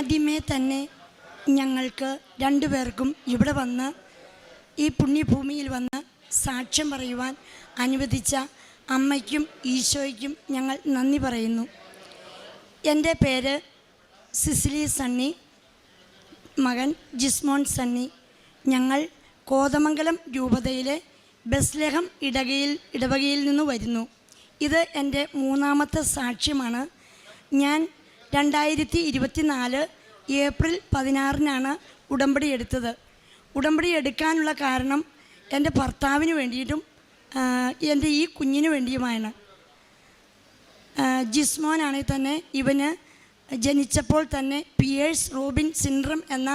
ആദ്യമേ തന്നെ ഞങ്ങൾക്ക് രണ്ടുപേർക്കും ഇവിടെ വന്ന് ഈ പുണ്യഭൂമിയിൽ വന്ന് സാക്ഷ്യം പറയുവാൻ അനുവദിച്ച അമ്മയ്ക്കും ഈശോയ്ക്കും ഞങ്ങൾ നന്ദി പറയുന്നു. എന്റെ പേര് സിസിലി സണ്ണി മകൻ ജിസ്മോൻ സണ്ണി. ഞങ്ങൾ കോതമംഗലം രൂപതയിലെ ബസ്ലഹം ഇടകയിൽ ഇടവകയിൽ നിന്ന് വരുന്നു. ഇത് എന്റെ മൂന്നാമത്തെ സാക്ഷ്യമാണ്. ഞാൻ രണ്ടായിരത്തി ഇരുപത്തിനാല് ഏപ്രിൽ പതിനാറിനാണ് ഉടമ്പടി എടുത്തത്. ഉടമ്പടി എടുക്കാനുള്ള കാരണം എന്റെ ഭർത്താവിന് വേണ്ടിയിട്ടും എന്റെ ഈ കുഞ്ഞിന് വേണ്ടിയുമാണ്. ജിസ്മോനാണെങ്കിൽ തന്നെ ഇവന് ജനിച്ചപ്പോൾ തന്നെ പിയേഴ്സ് റോബിൻ സിൻഡ്രം എന്ന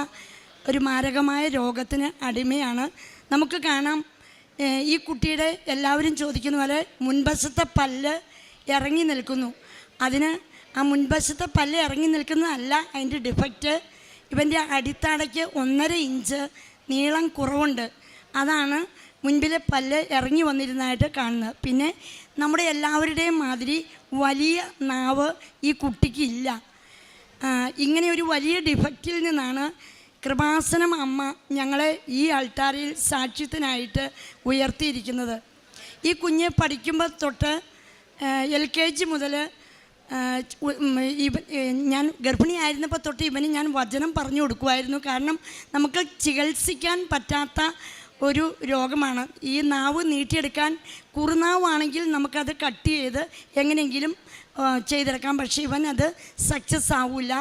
ഒരു മാരകമായ രോഗത്തിന് അടിമയാണ്. നമുക്ക് കാണാം ഈ കുട്ടിയുടെ എല്ലാവരും ചോദിക്കുന്ന പോലെ മുൻവശത്തെ പല്ല് ഇറങ്ങി നിൽക്കുന്നു. അതിന് ആ മുൻവശത്തെ പല്ല് ഇറങ്ങി നിൽക്കുന്നതല്ല അതിന്റെ ഡിഫക്റ്റ് ഇവന്റെ അടിത്തടയ്ക്ക് ഒന്നര ഇഞ്ച് നീളം കുറവുണ്ട്. അതാണ് മുൻപിലെ പല്ല് ഇറങ്ങി വന്നിരുന്നതായിട്ട് കാണുന്നത്. പിന്നെ നമ്മുടെ എല്ലാവരുടെയും മാതിരി വലിയ നാവ് ഈ കുട്ടിക്ക് ഇല്ല. ഇങ്ങനെ ഒരു വലിയ ഡിഫക്റ്റിൽ നിന്നാണ് കൃപാസനം അമ്മ ഞങ്ങളെ ഈ അൾത്താരയിൽ സാക്ഷ്യത്തിനായിട്ട് ഉയർത്തിയിരിക്കുന്നത്. ഈ കുഞ്ഞ് പഠിക്കുമ്പോൾ തൊട്ട് എൽ കെ ജി മുതൽ ഞാൻ ഗർഭിണിയായിരുന്നപ്പോൾ തൊട്ട് ഇവന് ഞാൻ വചനം പറഞ്ഞു കൊടുക്കുമായിരുന്നു കാരണം നമുക്ക് ചികിത്സിക്കാൻ പറ്റാത്ത ഒരു രോഗമാണ്. ഈ നാവ് നീട്ടിയെടുക്കാൻ കുറുനാവാണെങ്കിൽ നമുക്കത് കട്ട് ചെയ്ത് എങ്ങനെയെങ്കിലും ചെയ്തെടുക്കാം. പക്ഷേ ഇവൻ അത് സക്സസ് ആവില്ല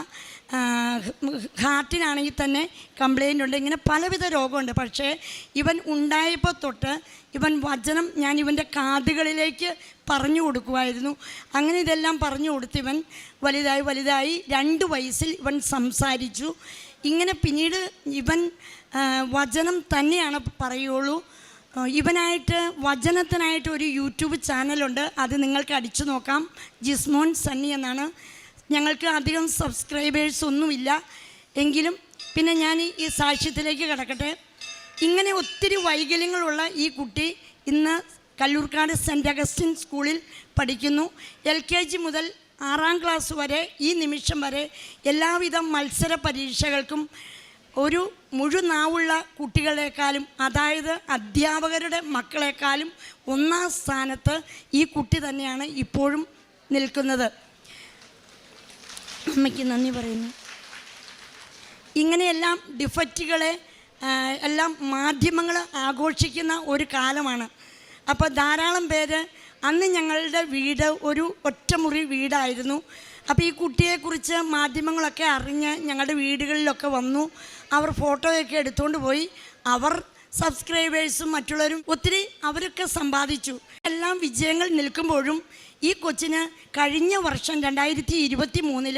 ഹാർട്ടിനാണെങ്കിൽ തന്നെ കംപ്ലൈന്റ് ഉണ്ട്. ഇങ്ങനെ പലവിധ രോഗമുണ്ട്. പക്ഷേ ഇവൻ ഉണ്ടായപ്പോൾ തൊട്ട് ഇവൻ വചനം ഞാൻ ഇവന്റെ കാതുകളിലേക്ക് പറഞ്ഞു കൊടുക്കുമായിരുന്നു. അങ്ങനെ ഇതെല്ലാം പറഞ്ഞു കൊടുത്ത് ഇവൻ വലുതായി വലുതായി രണ്ട് വയസ്സിൽ ഇവൻ സംസാരിച്ചു. ഇങ്ങനെ പിന്നീട് ഇവൻ വചനം തന്നെയാണ് പറയുള്ളൂ. ഇവനായിട്ട് വചനത്തിനായിട്ട് ഒരു യൂട്യൂബ് ചാനലുണ്ട്. അത് നിങ്ങൾക്ക് അടിച്ചു നോക്കാം. ജിസ്മോൻ സണ്ണി എന്നാണ്. ഞങ്ങൾക്ക് അധികം സബ്സ്ക്രൈബേഴ്സ് ഒന്നുമില്ല. എങ്കിലും പിന്നെ ഞാൻ ഈ- സാക്ഷ്യത്തിലേക്ക് കിടക്കട്ടെ. ഇങ്ങനെ ഒത്തിരി വൈകല്യങ്ങളുള്ള ഈ കുട്ടി ഇന്ന് കല്ലൂർക്കാട് സെന്റ് അഗസ്റ്റിൻ സ്കൂളിൽ പഠിക്കുന്നു. എൽ കെ ജി മുതൽ ആറാം ക്ലാസ് വരെ ഈ നിമിഷം വരെ എല്ലാവിധ മത്സര പരീക്ഷകൾക്കും ഒരു മുഴുനാവുള്ള കുട്ടികളെക്കാളും അതായത് അധ്യാപകരുടെ മക്കളെക്കാളും ഒന്നാം സ്ഥാനത്ത് ഈ കുട്ടി തന്നെയാണ് ഇപ്പോഴും നിൽക്കുന്നത്. അമ്മയ്ക്ക് നന്ദി പറയുന്നു. ഇങ്ങനെയെല്ലാം ഡിഫക്റ്റുകളെ എല്ലാം മാധ്യമങ്ങൾ ആഘോഷിക്കുന്ന ഒരു കാലമാണ്. അപ്പോൾ ധാരാളം പേര് അന്ന് ഞങ്ങളുടെ വീട് ഒരു ഒറ്റമുറി വീടായിരുന്നു. അപ്പോൾ ഈ കുട്ടിയെക്കുറിച്ച് മാധ്യമങ്ങളൊക്കെ അറിഞ്ഞ് ഞങ്ങളുടെ വീടുകളിലൊക്കെ വന്നു. അവർ ഫോട്ടോയൊക്കെ എടുത്തുകൊണ്ട് പോയി. അവർ സബ്സ്ക്രൈബേഴ്സും മറ്റുള്ളവരും ഒത്തിരി അവരൊക്കെ സമ്പാദിച്ചു. എല്ലാം വിജയങ്ങൾ നിൽക്കുമ്പോഴും ഈ കൊച്ചിന് കഴിഞ്ഞ വർഷം രണ്ടായിരത്തി ഇരുപത്തി മൂന്നിൽ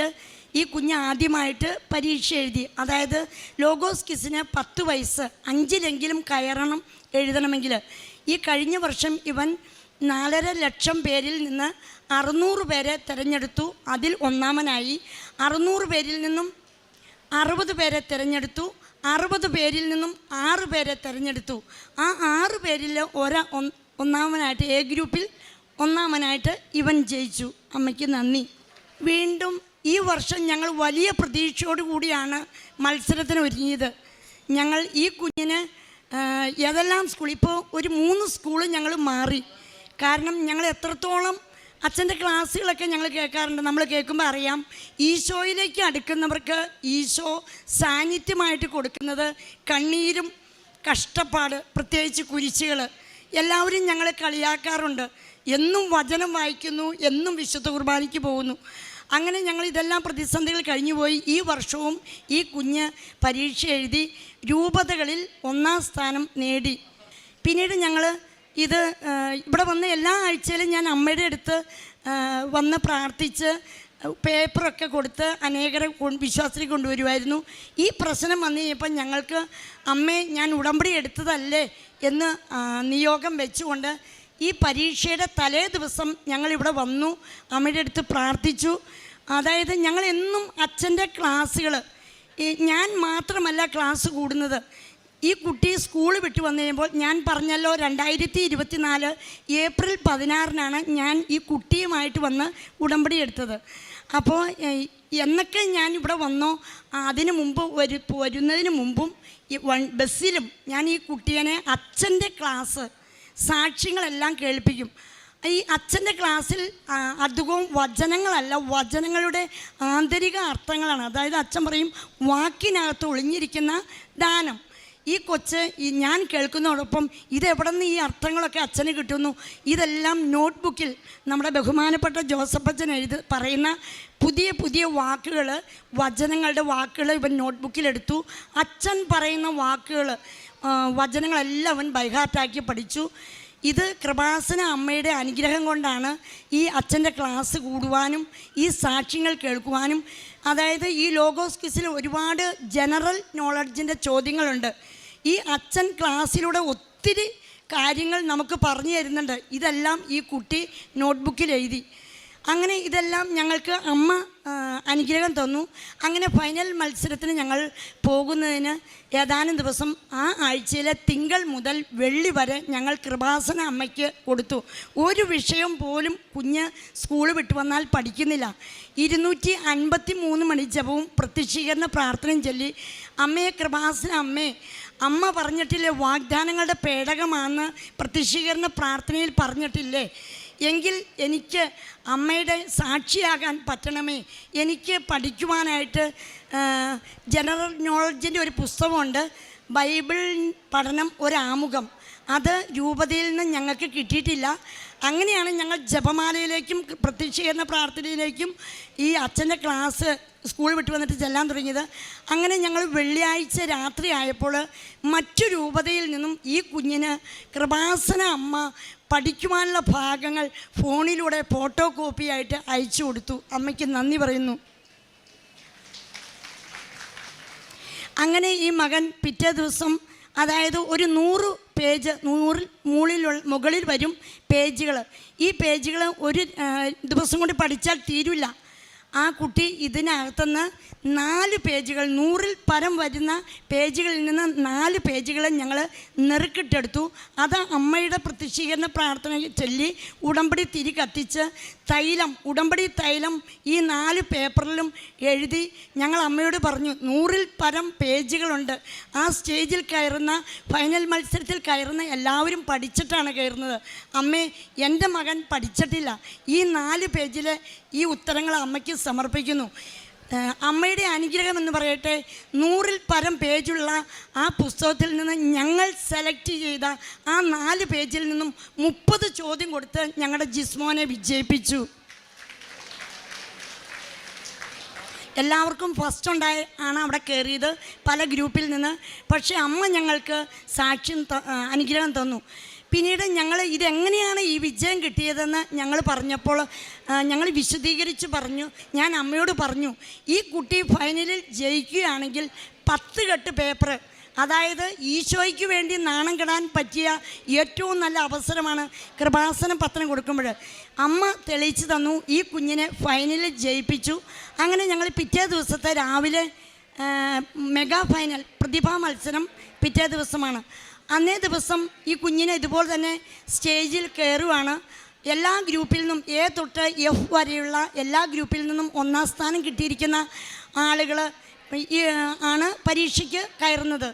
ഈ കുഞ്ഞ് ആദ്യമായിട്ട് പരീക്ഷ എഴുതി. അതായത് ലോഗോസ് കിസിന് പത്ത് വയസ്സ് അഞ്ചിലെങ്കിലും കയറണം എഴുതണമെങ്കിൽ ഈ കഴിഞ്ഞ വർഷം ഇവൻ നാലര ലക്ഷം പേരിൽ നിന്ന് അറുന്നൂറ് പേരെ തിരഞ്ഞെടുത്തു. അതിൽ ഒന്നാമനായി അറുന്നൂറ് പേരിൽ നിന്നും അറുപത് പേരെ തിരഞ്ഞെടുത്തു. അറുപത് പേരിൽ നിന്നും ആറ് പേരെ തിരഞ്ഞെടുത്തു. ആ ആറ് പേരിൽ ഒരാ ഒന്നാമനായിട്ട് എ ഗ്രൂപ്പിൽ ഒന്നാമനായിട്ട് ഇവൻ ജയിച്ചു. അമ്മയ്ക്ക് നന്ദി. വീണ്ടും ഈ വർഷം ഞങ്ങൾ വലിയ പ്രതീക്ഷയോടു കൂടിയാണ് മത്സരത്തിന് ഒരുങ്ങിയത്. ഞങ്ങൾ ഈ കുഞ്ഞിന് ഏതെല്ലാം സ്കൂൾ ഇപ്പോൾ ഒരു മൂന്ന് സ്കൂൾ ഞങ്ങൾ മാറി. കാരണം ഞങ്ങൾ എത്രത്തോളം അച്ഛന്റെ ക്ലാസ്സുകളൊക്കെ ഞങ്ങൾ കേൾക്കാറുണ്ട് നമ്മൾ കേൾക്കുമ്പോൾ അറിയാം. ഈശോയിലേക്ക് അടുക്കുന്നവർക്ക് ഈശോ സാന്നിധ്യമായിട്ട് കൊടുക്കുന്നത് കണ്ണീരും കഷ്ടപ്പാട് പ്രത്യേകിച്ച് കുരിശുകൾ എല്ലാവരും ഞങ്ങളെ കളിയാക്കാറുണ്ട്. എന്നും വചനം വായിക്കുന്നു എന്നും വിശുദ്ധ കുർബാനയ്ക്ക് പോകുന്നു. അങ്ങനെ ഞങ്ങൾ ഇതെല്ലാം പ്രതിസന്ധികൾ കഴിഞ്ഞുപോയി. ഈ വർഷവും ഈ കുഞ്ഞ് പരീക്ഷ എഴുതി രൂപതകളിൽ ഒന്നാം സ്ഥാനം നേടി. പിന്നീട് ഞങ്ങൾ ഇത് ഇവിടെ വന്ന് എല്ലാ ആഴ്ചയിലും ഞാൻ അമ്മയുടെ അടുത്ത് വന്ന് പ്രാർത്ഥിച്ച് പേപ്പറൊക്കെ കൊടുത്ത് അനേകരെ വിശ്വാസത്തിൽ കൊണ്ടുവരുമായിരുന്നു ഈ പ്രശ്നം വന്നു കഴിഞ്ഞപ്പോൾ ഞങ്ങൾക്ക് അമ്മേ ഞാൻ ഉടമ്പടി എടുത്തതല്ലേ? എന്ന് നിയോഗം വെച്ചുകൊണ്ട് ഈ പരീക്ഷയുടെ തലേ ദിവസം ഞങ്ങളിവിടെ വന്നു അമ്മയുടെ അടുത്ത് പ്രാർത്ഥിച്ചു. അതായത് ഞങ്ങൾ എന്നും അച്ഛന്റെ ക്ലാസ്സുകൾ ഞാൻ മാത്രമല്ല ക്ലാസ് കൂടുന്നത്. ഈ കുട്ടി സ്കൂൾ വിട്ട് വന്നു കഴിയുമ്പോൾ ഞാൻ പറഞ്ഞല്ലോ രണ്ടായിരത്തി ഇരുപത്തിനാല് ഏപ്രിൽ പതിനാറിനാണ് ഞാൻ ഈ കുട്ടിയുമായിട്ട് വന്ന് ഉടമ്പടി എടുത്തത്. അപ്പോൾ എന്നൊക്കെ ഞാൻ ഇവിടെ വന്നോ. അതിനു മുമ്പ് വരു വരുന്നതിന് മുമ്പും ബസ്സിലും ഞാൻ ഈ കുട്ടിയെ അച്ഛന്റെ ക്ലാസ് സാക്ഷ്യങ്ങളെല്ലാം കേൾപ്പിക്കും. ഈ അച്ഛന്റെ ക്ലാസ്സിൽ അധികവും വചനങ്ങളല്ല വചനങ്ങളുടെ ആന്തരിക അർത്ഥങ്ങളാണ്. അതായത് അച്ഛൻ പറയും വാക്കിനകത്ത് ഒളിഞ്ഞിരിക്കുന്ന ദാനം. ഈ കൊച്ച് ഈ ഞാൻ കേൾക്കുന്നതോടൊപ്പം ഇതെവിടെ നിന്ന് ഈ അർത്ഥങ്ങളൊക്കെ അച്ഛന് കിട്ടുന്നു. ഇതെല്ലാം നോട്ട്ബുക്കിൽ നമ്മുടെ ബഹുമാനപ്പെട്ട ജോസഫ് അച്ഛൻ എഴുതി പറയുന്ന പുതിയ പുതിയ വാക്കുകൾ വചനങ്ങളുടെ വാക്കുകൾ ഇവൻ നോട്ട്ബുക്കിലെടുത്തു. അച്ഛൻ പറയുന്ന വാക്കുകൾ വചനങ്ങളെല്ലാം അവൻ ബൈഹാർട്ടാക്കി പഠിച്ചു. ഇത് കൃപാസന അമ്മയുടെ അനുഗ്രഹം കൊണ്ടാണ് ഈ അച്ഛന്റെ ക്ലാസ് കൂടുവാനും ഈ സാക്ഷ്യങ്ങൾ കേൾക്കുവാനും. അതായത് ഈ ലോഗോസ് ക്വിസിൽ ഒരുപാട് ജനറൽ നോളജിന്റെ ചോദ്യങ്ങളുണ്ട്. ഈ അച്ഛൻ ക്ലാസ്സിലൂടെ ഒത്തിരി കാര്യങ്ങൾ നമുക്ക് പറഞ്ഞു തരുന്നുണ്ട്. ഇതെല്ലാം ഈ കുട്ടി നോട്ട്ബുക്കിൽ എഴുതി. അങ്ങനെ ഇതെല്ലാം ഞങ്ങൾക്ക് അമ്മ അനുഗ്രഹം തന്നു. അങ്ങനെ ഫൈനൽ മത്സരത്തിന് ഞങ്ങൾ പോകുന്നതിന് ഏതാനും ദിവസം ആ ആഴ്ചയിലെ തിങ്കൾ മുതൽ വെള്ളി വരെ ഞങ്ങൾ കൃപാസന അമ്മയ്ക്ക് കൊടുത്തു. ഒരു വിഷയം പോലും കുഞ്ഞ് സ്കൂൾ വിട്ടു വന്നാൽ പഠിക്കുന്നില്ല. ഇരുന്നൂറ്റി അൻപത്തി മൂന്ന് മണി ജപവും പ്രത്യക്ഷീകരണ പ്രാർത്ഥനയും ചൊല്ലി അമ്മയെ കൃപാസന അമ്മേ അമ്മ പറഞ്ഞിട്ടില്ലേ വാഗ്ദാനങ്ങളുടെ പേടകമാണെന്ന് പ്രത്യക്ഷീകരണ പ്രാർത്ഥനയിൽ പറഞ്ഞിട്ടില്ലേ? എങ്കിൽ എനിക്ക് അമ്മയുടെ സാക്ഷിയാകാൻ പറ്റണമേ. എനിക്ക് പഠിക്കുവാനായിട്ട് ജനറൽ നോളജിന്റെ ഒരു പുസ്തകമുണ്ട്. ബൈബിൾ പഠനം ഒരാമുഖം. അത് രൂപതയിൽ നിന്ന് ഞങ്ങൾക്ക് കിട്ടിയിട്ടില്ല. അങ്ങനെയാണ് ഞങ്ങൾ ജപമാലയിലേക്കും പ്രത്യക്ഷീകരണ പ്രാർത്ഥനയിലേക്കും ഈ അച്ഛന്റെ ക്ലാസ് സ്കൂൾ വിട്ട് വന്നിട്ട് ചെല്ലാൻ തുടങ്ങിയത്. അങ്ങനെ ഞങ്ങൾ വെള്ളിയാഴ്ച രാത്രി ആയപ്പോൾ മറ്റു രൂപതയിൽ നിന്നും ഈ കുഞ്ഞിന് കൃപാസന അമ്മ പഠിക്കുവാനുള്ള ഭാഗങ്ങൾ ഫോണിലൂടെ ഫോട്ടോ കോപ്പി ആയിട്ട് അയച്ചു കൊടുത്തു. അമ്മയ്ക്ക് നന്ദി പറയുന്നു. അങ്ങനെ ഈ മകൻ പിറ്റേ ദിവസം അതായത് ഒരു നൂറ് പേജ് നൂറിൽ മുകളിലുള്ള മുകളിൽ വരും പേജുകൾ ഈ പേജുകൾ ഒരു ദിവസം കൊണ്ട് പഠിച്ചാൽ തീരില്ല ആ കുട്ടി ഇതിനകത്തുനിന്ന് നാല് പേജുകൾ നൂറിൽ പരം വരുന്ന പേജുകളിൽ നിന്ന് നാല് പേജുകളെ ഞങ്ങൾ നെറുക്കിട്ടെടുത്തു. അത് അമ്മയുടെ പ്രത്യക്ഷീകരണ പ്രാർത്ഥന ചൊല്ലി ഉടമ്പടി തിരി കത്തിച്ച് തൈലം ഉടമ്പടി തൈലം ഈ നാല് പേപ്പറിലും എഴുതി ഞങ്ങൾ അമ്മയോട് പറഞ്ഞു നൂറിൽ പരം പേജുകളുണ്ട്. ആ സ്റ്റേജിൽ കയറുന്ന ഫൈനൽ മത്സരത്തിൽ കയറുന്ന എല്ലാവരും പഠിച്ചിട്ടാണ് കയറുന്നത്. അമ്മേ എന്റെ മകൻ പഠിച്ചിട്ടില്ല. ഈ നാല് പേജിലെ ഈ ഉത്തരങ്ങൾ അമ്മയ്ക്ക് സമർപ്പിക്കുന്നു. അമ്മയുടെ അനുഗ്രഹം എന്ന് പറയട്ടെ നൂറിൽ പരം പേജുള്ള ആ പുസ്തകത്തിൽ നിന്ന് ഞങ്ങൾ സെലക്ട് ചെയ്ത ആ നാല് പേജിൽ നിന്നും മുപ്പത് ചോദ്യം കൊടുത്ത് ഞങ്ങളുടെ ജിസ്മോനെ വിജയിപ്പിച്ചു. എല്ലാവർക്കും ഫസ്റ്റ് ഉണ്ടായി ആണ് അവിടെ കയറിയത് പല ഗ്രൂപ്പിൽ നിന്ന്. പക്ഷേ അമ്മ ഞങ്ങൾക്ക് സാക്ഷ്യം അനുഗ്രഹം തന്നു. പിന്നീട് ഞങ്ങൾ ഇതെങ്ങനെയാണ് ഈ വിജയം കിട്ടിയതെന്ന് ഞങ്ങൾ പറഞ്ഞപ്പോൾ ഞങ്ങൾ വിശദീകരിച്ച് പറഞ്ഞു. ഞാൻ അമ്മയോട് പറഞ്ഞു ഈ കുട്ടി ഫൈനലിൽ ജയിക്കുകയാണെങ്കിൽ പത്ത് കെട്ട് പേപ്പർ അതായത് ഈശോയ്ക്ക് വേണ്ടി നാണം കെടാൻ പറ്റിയ ഏറ്റവും നല്ല അവസരമാണ് കൃപാസന പത്രം കൊടുക്കുമ്പോൾ. അമ്മ തെളിയിച്ചു തന്നു ഈ കുഞ്ഞിനെ ഫൈനലിൽ ജയിപ്പിച്ചു. അങ്ങനെ ഞങ്ങൾ പിറ്റേ ദിവസത്തെ രാവിലെ മെഗാ ഫൈനൽ പ്രതിഭാ മത്സരം പിറ്റേ ദിവസമാണ്. അന്നേ ദിവസം ഈ കുഞ്ഞിനെ ഇതുപോലെ തന്നെ സ്റ്റേജിൽ കയറുവാണ്. എല്ലാ ഗ്രൂപ്പിൽ നിന്നും എ തൊട്ട് എഫ് വരെയുള്ള എല്ലാ ഗ്രൂപ്പിൽ നിന്നും ഒന്നാം സ്ഥാനം കിട്ടിയിരിക്കുന്ന ആളുകൾ ആണ് പരീക്ഷയ്ക്ക് കയറുന്നത്.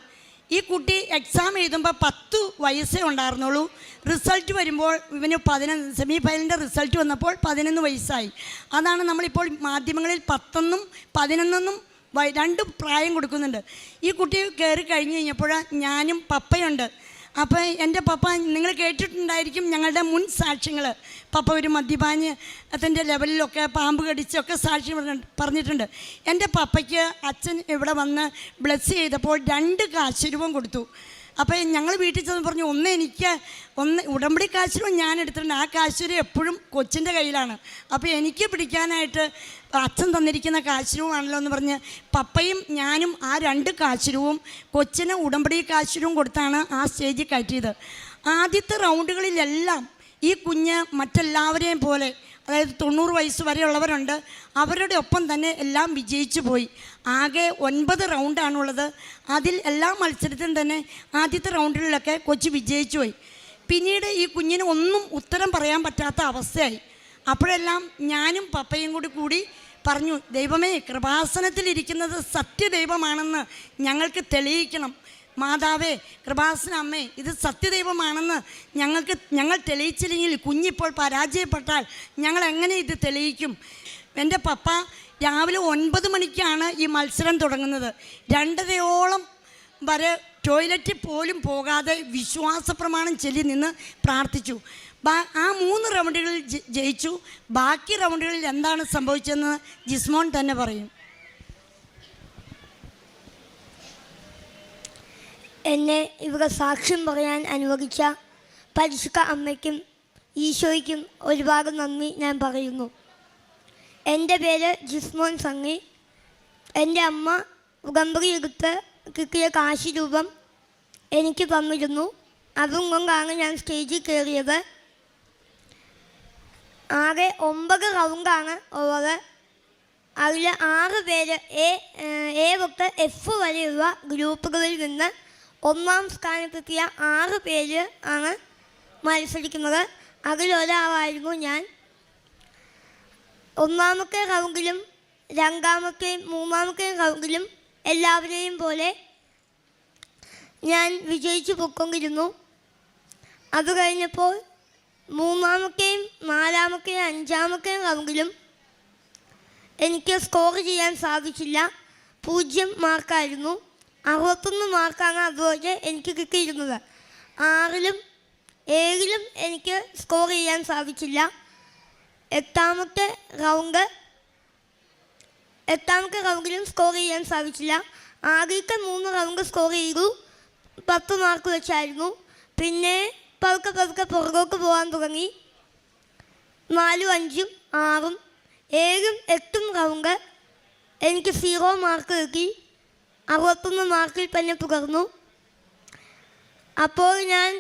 ഈ കുട്ടി എക്സാം എഴുതുമ്പോൾ പത്ത് വയസ്സേ ഉണ്ടായിരുന്നുള്ളൂ. റിസൾട്ട് വരുമ്പോൾ ഇവന് പതിനൊന്ന് സെമി ഫൈനലിന്റെ റിസൾട്ട് വന്നപ്പോൾ പതിനൊന്ന് വയസ്സായി. അതാണ് നമ്മളിപ്പോൾ മാധ്യമങ്ങളിൽ പത്തൊന്നും പതിനൊന്നെന്നും രണ്ട് പ്രായം കൊടുക്കുന്നുണ്ട്. ഈ കുട്ടി കയറി കഴിഞ്ഞ് കഴിഞ്ഞപ്പോൾ ഞാനും പപ്പയുണ്ട്. അപ്പോൾ എന്റെ പപ്പ നിങ്ങൾ കേട്ടിട്ടുണ്ടായിരിക്കും ഞങ്ങളുടെ മുൻ സാക്ഷ്യങ്ങൾ പപ്പ ഒരു മദ്യപാഞ്ഞ് അതിന്റെ ലെവലിലൊക്കെ പാമ്പ് കടിച്ചൊക്കെ സാക്ഷ്യം പറഞ്ഞ- പറഞ്ഞിട്ടുണ്ട്. എന്റെ പപ്പയ്ക്ക് അച്ഛൻ ഇവിടെ വന്ന് ബ്ലെസ് ചെയ്തപ്പോൾ രണ്ട് കാശുരൂപം കൊടുത്തു. അപ്പോൾ ഞങ്ങൾ വീട്ടിൽ ചെന്ന് പറഞ്ഞു ഒന്ന് എനിക്ക് ഒന്ന് ഉടമ്പടി കാശുരൂപം ഞാൻ എടുത്തിട്ടുണ്ട്. ആ കാശുരൂപം എപ്പോഴും കൊച്ചിന്റെ കയ്യിലാണ്. അപ്പോൾ എനിക്ക് പിടിക്കാനായിട്ട് അച്ഛൻ തന്നിരിക്കുന്ന കാശുരൂപമാണല്ലോ എന്ന് പറഞ്ഞ് പപ്പയും ഞാനും ആ രണ്ട് കാശുരൂവും കൊച്ചിന് ഉടമ്പടി കാശുരൂവും കൊടുത്താണ് ആ സ്റ്റേജിൽ കയറ്റിയത്. ആദ്യത്തെ റൗണ്ടുകളിലെല്ലാം ഈ കുഞ്ഞ് മറ്റെല്ലാവരെയും പോലെ അതായത് തൊണ്ണൂറ് വയസ്സ് വരെയുള്ളവരുണ്ട് അവരുടെ ഒപ്പം തന്നെ എല്ലാം വിജയിച്ചു പോയി. ആകെ ഒൻപത് റൗണ്ടാണുള്ളത്. അതിൽ എല്ലാ മത്സരത്തിലും തന്നെ ആദ്യത്തെ റൗണ്ടുകളിലൊക്കെ കൊച്ചു വിജയിച്ചു പോയി. പിന്നീട് ഈ കുഞ്ഞിന് ഒന്നും ഉത്തരം പറയാൻ പറ്റാത്ത അവസ്ഥയായി. അപ്പോഴെല്ലാം ഞാനും പപ്പയും കൂടി കൂടി പറഞ്ഞു ദൈവമേ കൃപാസനത്തിൽ കൃപാസനത്തിലിരിക്കുന്നത് സത്യദൈവമാണെന്ന് ഞങ്ങൾക്ക് തെളിയിക്കണം. മാതാവേ കൃപാസന അമ്മേ ഇത് സത്യദൈവമാണെന്ന് ഞങ്ങൾക്ക് ഞങ്ങൾ തെളിയിച്ചില്ലെങ്കിൽ കുഞ്ഞിപ്പോൾ പരാജയപ്പെട്ടാൽ ഞങ്ങൾ എങ്ങനെ ഇത് തെളിയിക്കും? എന്റെ പപ്പ രാവിലെ ഒൻപത് മണിക്കാണ് ഈ മത്സരം തുടങ്ങുന്നത്. രണ്ടരയോളം വരെ ടോയ്ലറ്റിൽ പോലും പോകാതെ വിശ്വാസപ്രമാണം ചെല്ലി നിന്ന് പ്രാർത്ഥിച്ചു. ആ മൂന്ന് റൗണ്ടുകളിൽ ജയിച്ചു. ബാക്കി റൗണ്ടുകളിൽ എന്താണ് സംഭവിച്ചതെന്ന് ജിസ്മോൻ തന്നെ പറയും. എന്നെ ഇവിടെ സാക്ഷ്യം പറയാൻ അനുവദിച്ച പരിശുദ്ധ അമ്മയ്ക്കും ഈശോയ്ക്കും ഒരുപാട് നന്ദി ഞാൻ പറയുന്നു. എന്റെ പേര് ജിസ്മോൻ സംഗി. എന്റെ അമ്മ ഉടമ്പടി എടുത്ത് കിട്ടിയ കാശി രൂപം എനിക്ക് തന്നിരുന്നു. അതും കൊണ്ടാണ് ഞാൻ സ്റ്റേജിൽ കയറിയത്. ആകെ ഒമ്പത് റൗണ്ടാണ് ഉള്ളത്. അതിൽ ആറ് പേര് എ എ തൊട്ട് എഫ് വരെയുള്ള ഗ്രൂപ്പുകളിൽ നിന്ന് ഒന്നാം സ്ഥാനത്തെത്തിയ ആറ് പേര് ആണ് മത്സരിക്കുന്നത്. അതിലൊരാളായിരുന്നു ഞാൻ. ഒന്നാമത്തെ റൗണ്ടിലും രണ്ടാമത്തെയും മൂന്നാമത്തെയും റൗണ്ടിലും എല്ലാവരെയും പോലെ ഞാൻ വിജയിച്ചു പൊക്കൊണ്ടിരുന്നു അത് കഴിഞ്ഞപ്പോൾ മൂന്നാമത്തെയും നാലാമത്തെയും അഞ്ചാമത്തെയും റൗണ്ടിലും എനിക്ക് സ്കോർ ചെയ്യാൻ സാധിച്ചില്ല. പൂജ്യം മാർക്കായിരുന്നു. അറുപത്തൊന്ന് മാർക്കാണ് അതുപോലെ എനിക്ക് കിട്ടിയിരുന്നത്. ആറിലും ഏഴിലും എനിക്ക് സ്കോർ ചെയ്യാൻ സാധിച്ചില്ല. എട്ടാമത്തെ റൗണ്ട് എട്ടാമത്തെ റൗണ്ടിലും സ്കോർ ചെയ്യാൻ സാധിച്ചില്ല. ആദ്യത്തെ മൂന്ന് റൗണ്ട് സ്കോർ ചെയ്തു. പത്ത് മാർക്ക് വെച്ചായിരുന്നു. പിന്നെ പതുക്കെ പതുക്കെ പുറകോട്ട് പോകാൻ തുടങ്ങി. നാലും അഞ്ചും ആറും ഏഴും എട്ടും റൗണ്ട് എനിക്ക് സീറോ മാർക്ക് കിട്ടി. അറുപത്തൊന്ന് മാർക്കിൽ തന്നെ പുകർന്നു. അപ്പോൾ ഞാൻ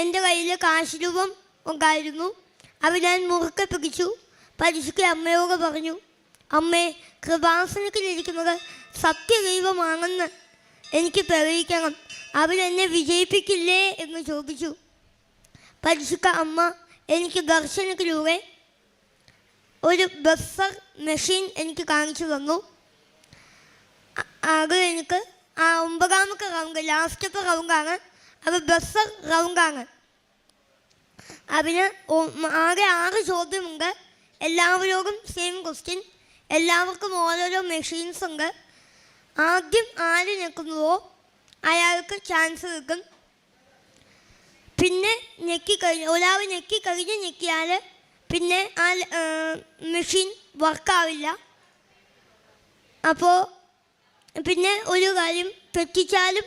എന്റെ കയ്യിൽ കാശ് രൂപം ഉണ്ടായിരുന്നു. അത് ഞാൻ മുറുക്കെ പിടിച്ചു. പരിശുദ്ധ അമ്മയോട് പറഞ്ഞു അമ്മേ കൃപാസനത്തിലിരിക്കുന്നത് സത്യദൈവമാണെന്ന് എനിക്ക് തെളിയിക്കണം അവരെന്നെ വിജയിപ്പിക്കില്ലേ എന്ന് ചോദിച്ചു. പരിശുദ്ധ അമ്മ എനിക്ക് ദർശനത്തിലൂടെ ഒരു ബഫർ മെഷീൻ എനിക്ക് കാണിച്ചു തന്നു. അ- അത് എനിക്ക് ആ ഒമ്പതാമത്തെ റൗണ്ട് ലാസ്റ്റത്തെ റൗണ്ടാണ്. അത് ബഫർ റൗണ്ടാണ്. അതിന് ആകെ ആറ് ചോദ്യമുണ്ട്. എല്ലാവരോടും സെയിം ക്വസ്റ്റ്യൻ എല്ലാവർക്കും ഓരോരോ മെഷീൻസ് ഉണ്ട്. ആദ്യം ആര് ഞെക്കുന്നുവോ? അയാൾക്ക് ചാൻസ് കിട്ടും പിന്നെ ഞെക്കി കഴിഞ്ഞ് ഒരാൾ ഞെക്കി കഴിഞ്ഞ് ഞെക്കിയാൽ പിന്നെ ആ മെഷീൻ വർക്കാവില്ല അപ്പോൾ പിന്നെ ഒരു കാര്യം തെറ്റിച്ചാലും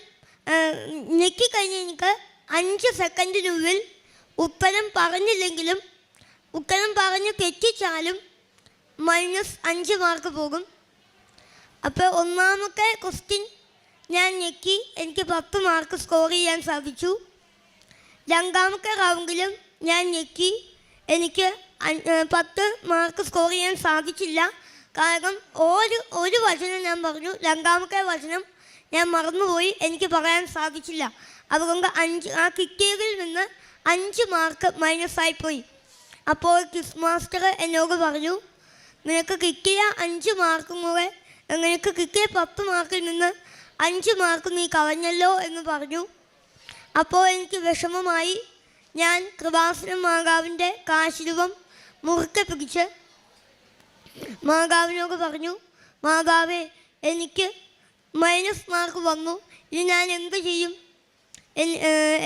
ഞെക്കി കഴിഞ്ഞ് എനിക്ക് അഞ്ച് സെക്കൻഡിനുള്ളിൽ ഉത്തരം പറഞ്ഞില്ലെങ്കിലും ഉത്തരം പറഞ്ഞ് തെറ്റിച്ചാലും മൈനസ് അഞ്ച് മാർക്ക് പോകും. അപ്പോൾ ഒന്നാമത്തെ ക്വസ്റ്റ്യൻ ഞാൻ ഞെക്കി. എനിക്ക് പത്ത് മാർക്ക് സ്കോർ ചെയ്യാൻ സാധിച്ചു. രണ്ടാമത്തെ റൗണ്ടിലും ഞാൻ ഞെക്കി. എനിക്ക് പത്ത് മാർക്ക് സ്കോർ ചെയ്യാൻ സാധിച്ചില്ല. കാരണം ഒരു ഒരു വചനം ഞാൻ പറഞ്ഞു. രണ്ടാമത്തെ വചനം ഞാൻ മറന്നുപോയി. എനിക്ക് പറയാൻ സാധിച്ചില്ല. അതുകൊണ്ട് അഞ്ച് ആ കിട്ടിയതിൽ നിന്ന് അഞ്ച് മാർക്ക് മൈനസ് പോയി. അപ്പോൾ ക്വിസ് മാസ്റ്റർ എന്നോട് പറഞ്ഞു നിനക്ക് കിട്ടിയ അഞ്ച് മാർക്കും കൂടെ നിനക്ക് കിട്ടിയ പത്ത് മാർക്കിൽ നിന്ന് അഞ്ച് മാർക്ക് നീ കളഞ്ഞല്ലോ എന്ന് പറഞ്ഞു. അപ്പോൾ എനിക്ക് വിഷമമായി ഞാൻ കൃപാസനം മാതാവിന്റെ കാശിരൂപം മുറുക്കെ പിടിച്ച് മാതാവിനോട് പറഞ്ഞു മാതാവേ എനിക്ക് മൈനസ് മാർക്ക് വന്നു. ഇനി ഞാൻ എന്ത് ചെയ്യും?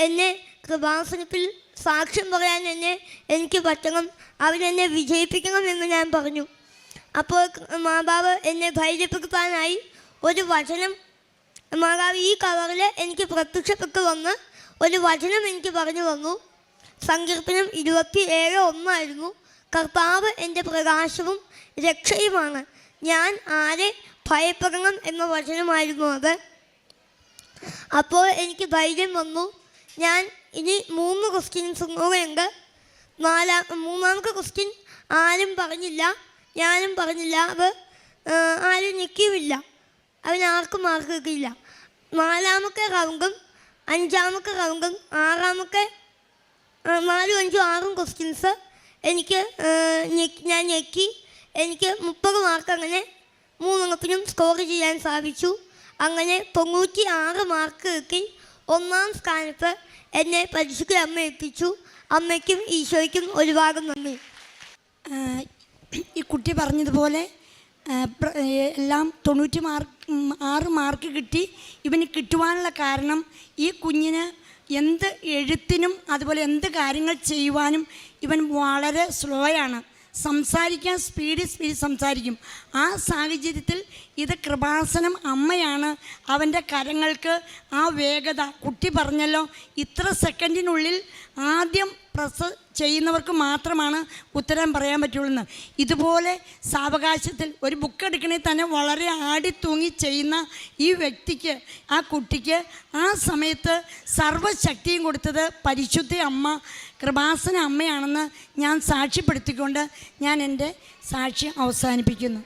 എന്നെ കൃപാസനത്തിൽ സാക്ഷ്യം പറയാൻ എന്നെ എനിക്ക് പറ്റണം. അവരെന്നെ വിജയിപ്പിക്കണം എന്ന് ഞാൻ പറഞ്ഞു. അപ്പോൾ മാതാവ് എന്നെ ധൈര്യപ്പെടുത്താനായി ഒരു വചനം മാതാവ് ഈ കവറിൽ എനിക്ക് പ്രത്യക്ഷപ്പെട്ട് വന്ന് ഒരു വചനം എനിക്ക് പറഞ്ഞു വന്നു സങ്കീർത്തനം ഇരുപത്തി ഏഴ് ഒന്നായിരുന്നു. കർത്താവ് എന്റെ പ്രകാശവും രക്ഷയുമാണ്. ഞാൻ ആരെ ഭയപ്പെടണം എന്ന വചനമായിരുന്നു അത്. അപ്പോൾ എനിക്ക് ധൈര്യം വന്നു. ഞാൻ ഇനി മൂന്ന് ക്വസ്റ്റ്യൻസും കൂടെ ഉണ്ട്. നാലാം മൂന്നാമത്തെ ക്വസ്റ്റ്യൻ ആരും പറഞ്ഞില്ല. ഞാനും പറഞ്ഞില്ല അവ ആരും ആരും നിൽക്കുമില്ല അവനാർക്കും മാർക്ക് കിട്ടിയില്ല നാലാമത്തെ റൗണ്ടും അഞ്ചാമത്തെ റൗണ്ടും ആറാമത്തെ നാലും അഞ്ചും ആറും ക്വസ്റ്റ്യൻസ് എനിക്ക് ഞാൻ ഞെക്കി. എനിക്ക് മുപ്പത് മാർക്ക് അങ്ങനെ മൂന്നെണ്ണത്തിനും സ്കോർ ചെയ്യാൻ സാധിച്ചു. അങ്ങനെ തൊണ്ണൂറ്റി ആറ് മാർക്ക് കിട്ടി ഒന്നാം സ്ഥാനത്ത് എന്നെ പരിശുദ്ധ അമ്മ എത്തിച്ചു അമ്മയ്ക്കും ഈശോയ്ക്കും ഒരുപാട് നന്ദി. ഈ കുട്ടി പറഞ്ഞതുപോലെ എല്ലാം തൊണ്ണൂറ്റി മാർക്ക് ആറ് മാർക്ക് കിട്ടി. ഇവന് കിട്ടുവാനുള്ള കാരണം ഈ കുഞ്ഞിന് എന്ത് എഴുത്തിനും അതുപോലെ എന്ത് കാര്യങ്ങൾ ചെയ്യുവാനും ഇവൻ വളരെ സ്ലോയാണ് സംസാരിക്കാൻ സ്പീഡ് സ്പീഡ് സംസാരിക്കും. ആ സാഹചര്യത്തിൽ ഇത് കൃപാസനം അമ്മയാണ്. അവന്റെ കരങ്ങൾക്ക് ആ വേഗത. കുട്ടി പറഞ്ഞല്ലോ ഇത്ര സെക്കൻഡിനുള്ളിൽ ആദ്യം പ്രസ് ചെയ്യുന്നവർക്ക് മാത്രമാണ് ഉത്തരം പറയാൻ പറ്റുള്ളൂ എന്ന് ഇതുപോലെ സാവകാശത്തിൽ ഒരു ബുക്ക് എടുക്കണമെങ്കിൽ തന്നെ വളരെ ആടിത്തൂങ്ങി ചെയ്യുന്ന ഈ വ്യക്തിക്ക് ആ കുട്ടിക്ക് ആ സമയത്ത് സർവശക്തിയും കൊടുത്തത് പരിശുദ്ധ അമ്മ കൃപാസന അമ്മയാണെന്ന് ഞാൻ സാക്ഷ്യപ്പെടുത്തിക്കൊണ്ട് ഞാൻ എന്റെ സാക്ഷ്യം അവസാനിപ്പിക്കുന്നു.